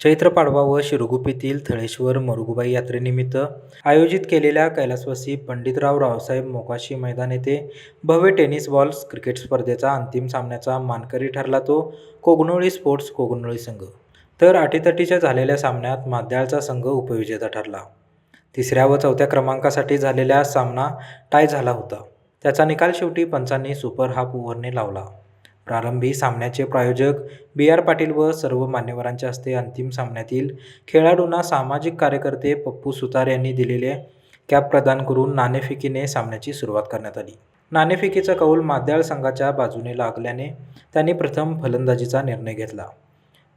चैत्र पाडवा व शिरगुपीतील थळेश्वर मरुगुबाई यात्रेनिमित्त आयोजित केलेल्या कैलासवासी पंडितराव रावसाहेब मोकाशी मैदान येथे भव्य टेनिस बॉल्स क्रिकेट स्पर्धेचा अंतिम सामन्याचा मानकरी ठरला तो कोगनोळी स्पोर्ट्स कोगनोळी संघ. तर अटीतटीच्या झालेल्या सामन्यात माद्याळचा संघ उपविजेता ठरला. तिसऱ्या व चौथ्या क्रमांकासाठी झालेला सामना टाय झाला होता. त्याचा निकाल शेवटी पंचांनी सुपर हाफ ओव्हरने लावला. प्रारंभी सामन्याचे प्रायोजक बी आर पाटील व सर्व मान्यवरांच्या हस्ते अंतिम सामन्यातील खेळाडूंना सामाजिक कार्यकर्ते पप्पू सुतार यांनी दिलेले कॅप प्रदान करून नाणेफेकीने सामन्याची सुरुवात करण्यात आली. नाणेफेकीचा कौल माद्याळ संघाच्या बाजूने लागल्याने त्यांनी प्रथम फलंदाजीचा निर्णय घेतला.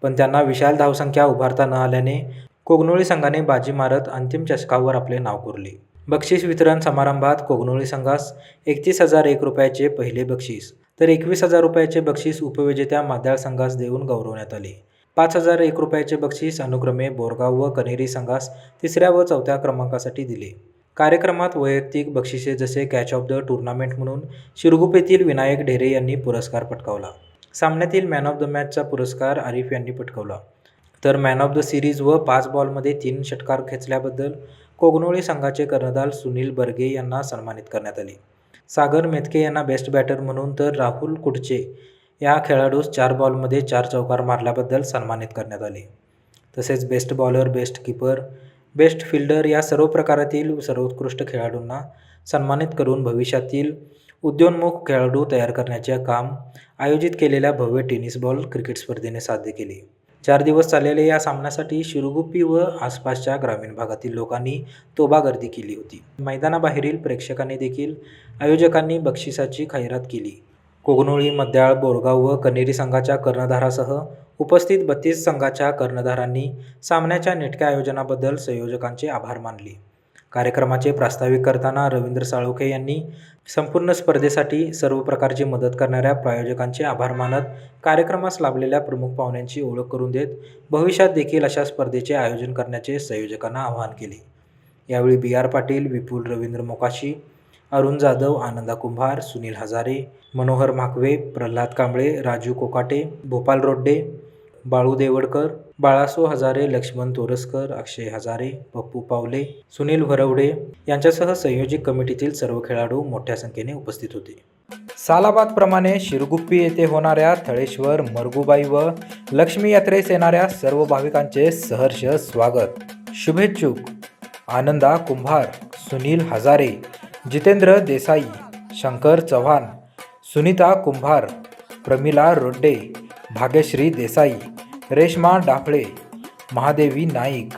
पण त्यांना विशाल धावसंख्या उभारता न आल्याने कोगनोळी संघाने बाजी मारत अंतिम चषकावर आपले नाव कोरले. बक्षीस वितरण समारंभात कोगनोळी संघास एकतीस हजार एक रुपयाचे पहिले बक्षीस तर एकवीस हजार रुपयाचे बक्षीस उपविजेत्या माद्याळ संघास देऊन गौरवण्यात आले. पाच हजार एक रुपयाचे बक्षीस अनुक्रमे बोरगाव व कनेरी संघास तिसऱ्या व चौथ्या क्रमांकासाठी दिले. कार्यक्रमात वैयक्तिक बक्षिसे जसे कॅच ऑफ द टुर्नामेंट म्हणून शिरगुपेतील विनायक ढेरे यांनी पुरस्कार पटकावला. सामन्यातील मॅन ऑफ द मॅचचा पुरस्कार आरिफ यांनी पटकावला. तर मॅन ऑफ द सिरीज व पाच बॉलमध्ये तीन षटकार खेचल्याबद्दल कोगनोळी संघाचे कर्णधार सुनील बर्गे यांना सन्मानित करण्यात आले. सागर मेतके यांना बेस्ट बॅटर म्हणून तर राहुल कुडचे या खेळाडूस चार बॉलमध्ये चार चौकार मारल्याबद्दल सन्मानित करण्यात आले. तसेच best bowler best keeper best fielder या सर्व प्रकारातील सर्वोत्कृष्ट खेळाडूंना सन्मानित करून भविष्यातील उद्योन्मुख खेळाडू तयार करण्याचे काम आयोजित केलेल्या भव्य टेनिस बॉल क्रिकेट स्पर्धेने साध्य केले. चार दिवस चाललेल्या या सामन्यासाठी शिरगुप्पी व आसपासच्या ग्रामीण भागातील लोकांनी तोबा गर्दी केली होती. मैदानाबाहेरील प्रेक्षकांनी देखील आयोजकांनी बक्षिसाची खैरात केली. कोगनोळी मद्याळ बोरगाव व कनेरी संघाच्या कर्णधारासह उपस्थित बत्तीस संघाच्या कर्णधारांनी सामन्याच्या नेटक्या आयोजनाबद्दल संयोजकांचे आभार मानले. कार्यक्रमाचे प्रास्ताविक करताना रवींद्र साळोखे यांनी संपूर्ण स्पर्धेसाठी सर्व प्रकारची मदत करणाऱ्या प्रायोजकांचे आभार मानत कार्यक्रमास लाभलेल्या प्रमुख पाहुण्यांची ओळख करून देत भविष्यात देखील अशा स्पर्धेचे आयोजन करण्याचे संयोजकांना आवाहन केले. यावेळी बी आर पाटील विपुल रवींद्र मोकाशी अरुण जाधव आनंदा कुंभार सुनील हजारे मनोहर माकवे प्रल्हाद कांबळे राजू कोकाटे भोपाल रोड्डे बाळू देवडकर बाळासो हजारे लक्ष्मण तोरसकर अक्षय हजारे पप्पू पावले सुनील भरवडे यांच्यासह संयोजित कमिटीतील सर्व खेळाडू मोठ्या संख्येने उपस्थित होते. सालाबादप्रमाणे शिरगुप्पी येथे होणाऱ्या थळेश्वर मरगुबाई व लक्ष्मी यात्रेस येणाऱ्या सर्व भाविकांचे सहर्ष स्वागत. शुभेच्छुक. आनंदा कुंभार सुनील हजारे जितेंद्र देसाई शंकर चव्हाण सुनीता कुंभार प्रमिला रोड्डे भाग्यश्री देसाई रेश्मा डाफळे महादेवी नाईक.